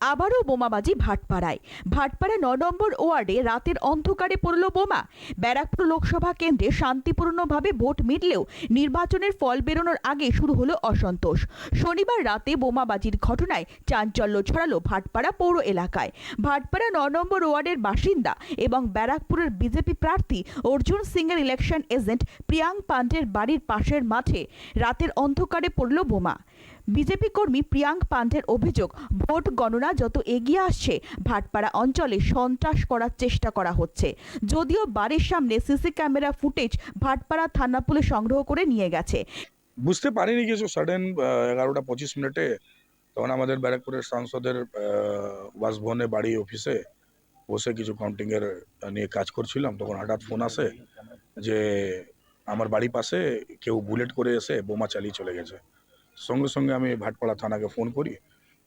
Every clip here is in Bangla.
আবারও বোমাবাজি ভাটপাড়ায়। ভাটপাড়া ন নম্বর ওয়ার্ডে রাতের অন্ধকারে পড়ল বোমা। ব্যারাকপুর লোকসভা কেন্দ্রে শান্তিপূর্ণভাবে ভোট মিটলেও নির্বাচনের ফল বেরোনোর আগে শুরু হলো অসন্তোষ। শনিবার রাতে বোমাবাজির ঘটনায় চাঞ্চল্য ছড়ালো ভাটপাড়া পৌর এলাকায়। ভাটপাড়া ন নম্বর ওয়ার্ডের বাসিন্দা এবং ব্যারাকপুরের বিজেপি প্রার্থী অর্জুন সিংয়ের ইলেকশন এজেন্ট প্রিয়াং পান্ডের বাড়ির পাশের মাঠে রাতের অন্ধকারে পড়ল বোমা। বিজেপি কর্মী প্রিয়াঙ্ক পান্ডের অভিযোগ, ভোট গণনা যত এগিয়ে আসছে, ভাটপাড়া অঞ্চলে সন্ত্রাস করার চেষ্টা করা হচ্ছে। যদিও বাড়ির সামনে সিসি ক্যামেরা ফুটেজ ভাটপাড়া থানা পুলিশ সংগ্রহ করে নিয়ে গেছে। বুঝতে পারিনি কিছু। সাডেন এগারোটা পঁচিশ মিনিটে তখন আমাদের ব্যারাকপুরের সাংসদের বাসভবনে বাড়ি অফিসে বসে কিছু কাউন্টিংয়ের নিয়ে কাজ করছিলাম। তখন হঠাৎ ফোন আসে যে, আমার বাড়ির পাশে কেউ বুলেট করে এসে বোমা চালিয়ে চলে গেছে। সঙ্গে সঙ্গে আমি ভাটপাড়া থানাকে ফোন করি।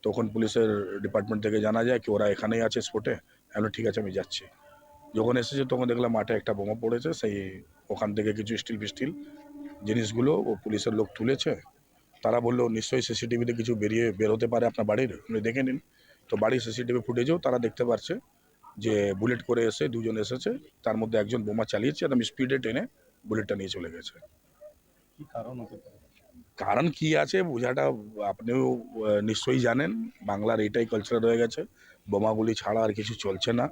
তখন পুলিশের ডিপার্টমেন্ট থেকে জানা যায় কি ওরা এখানেই আছে স্পটে। আমি ঠিক আছে, আমি যাচ্ছি। যখন এসেছে তখন দেখলাম মাঠে একটা বোমা পড়েছে, সেই ওখান থেকে কিছু স্টিল ফিস্টিল জিনিসগুলো ও পুলিশের লোক তুলেছে। তারা বলল, নিশ্চয়ই সিসিটিভিতে কিছু বেরিয়ে বেরোতে পারে আপনার বাড়ির। আপনি দেখে নিন। তো বাড়ির সিসিটিভি ফুটেজেও তারা দেখতে পারছে যে বুলেট করে এসে দুজন এসেছে। তার মধ্যে একজন বোমা চালিয়েছে একদম স্পিডে টেনে বুলেটটা নিয়ে চলে গেছে। কারণ কারণ কি আছে বোঝাটা আপনিও নিশ্চয়ই জানেন, বাংলার এটাই কালচার রয়ে গেছে বোমাগুলি ছাড়া আর কিছু চলছে না।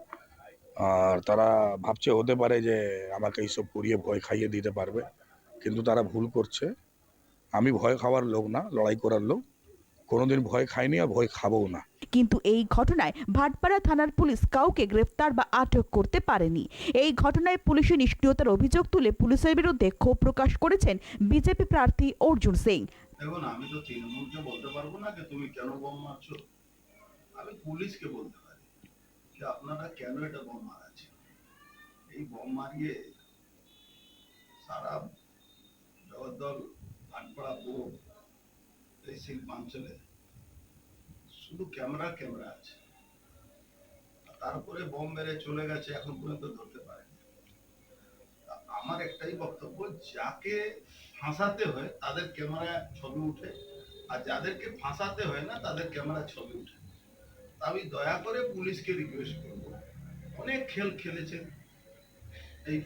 আর তারা ভাবছে হতে পারে যে আমাকে এইসব করিয়ে ভয় খাইয়ে দিতে পারবে, কিন্তু তারা ভুল করছে। আমি ভয় খাওয়ার লোক না, লড়াই করার লোক। কোনোদিন ভয় খাইনি আর ভয় খাবও না। কিন্তু এই ঘটনায় ভাটপাড়া থানার পুলিশ কাউকে গ্রেফতার বা আটক করতে পারেনি। এই ঘটনায় পুলিশের নিষ্ক্রিয়তার অভিযোগ তুলে পুলিশের বিরুদ্ধে ক্ষোভ প্রকাশ করেছেন বিজেপি প্রার্থী অর্জুন সিং। দেখুন আমি তো তৃণমূলকে বলতে পারব না যে তুমি কেন বোম মারছো। আমি পুলিশকে বলতে পারি যে আপনারা কেন এটা বোম মারাচ্ছেন? এই বোম মারিয়ে সারা জগদ্দল শিল্পাঞ্চলে শুধু ক্যামেরা ক্যামেরা আছে। তারপরে বোম মেরে চলে গেছে, এখন পর্যন্ত ধরতে পারেনি। আমার একটাই বক্তব্য, যাকে ফাঁসাতে হয়, তাদের ক্যামেরা ছবি উঠে। আর যাদেরকে ফাঁসাতে হয় না, তাদের ক্যামেরা ছবি উঠে। আমি দয়া করে পুলিশকে রিকোয়েস্ট করব। অনেক খেল খেলেছেন এই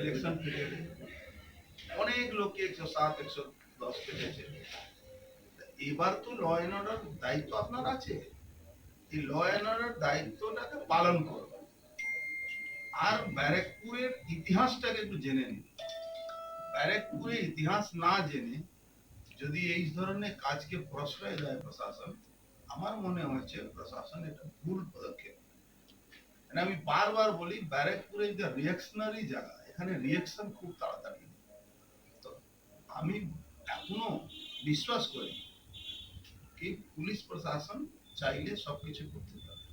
ইলেকশন পিরিয়ডে অনেক লোককে একশো সাত, একশো দশ পেয়েছে এবার তো ল অ্যান্ড অর্ডার দায়িত্ব আপনার আছে। এই ল অ্যান্ড অর্ডার দায়িত্বটাকে পালন করবেন আর ব্যারাকপুরের ইতিহাসটাকে একটু জেনে নিন। ব্যারাকপুরের ইতিহাস না জেনে যদি এই ধরনের কাজকে প্রশ্রয় দেয় প্রশাসন, আমার মনে হচ্ছে প্রশাসন এটা ভুল পদক্ষেপ। মানে আমি বারবার বলি, ব্যারাকপুরে যে রিয়াকশনারি জায়গা, এখানে রিয়াকশন খুব তাড়াতাড়ি। তো আমি এখনও বিশ্বাস করি প্রশাসন চাইলে সবকিছু করতে পারে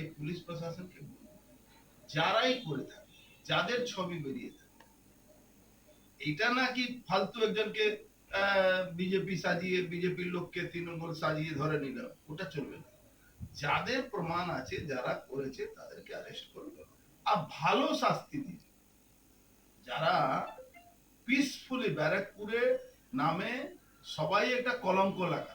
এই পুলিশ প্রশাসনকে যারাই করে থাকে, যাদের ছবি বেরিয়ে থাকে, এটা নাকি ফালতু একজনকে বিজেপি সাজিয়ে, বিজেপির লোককে তৃণমূল সাজিয়ে ধরে নিল, ওটা চলবে না। যাদের প্রমাণ আছে, যারা করেছে, তাদেরকে অ্যারেস্ট করবে আর ভালো শাস্তি দিন যারা পিসফুলি ব্যারাকপুরে নামে, সবাই একটা কলঙ্ক লাগা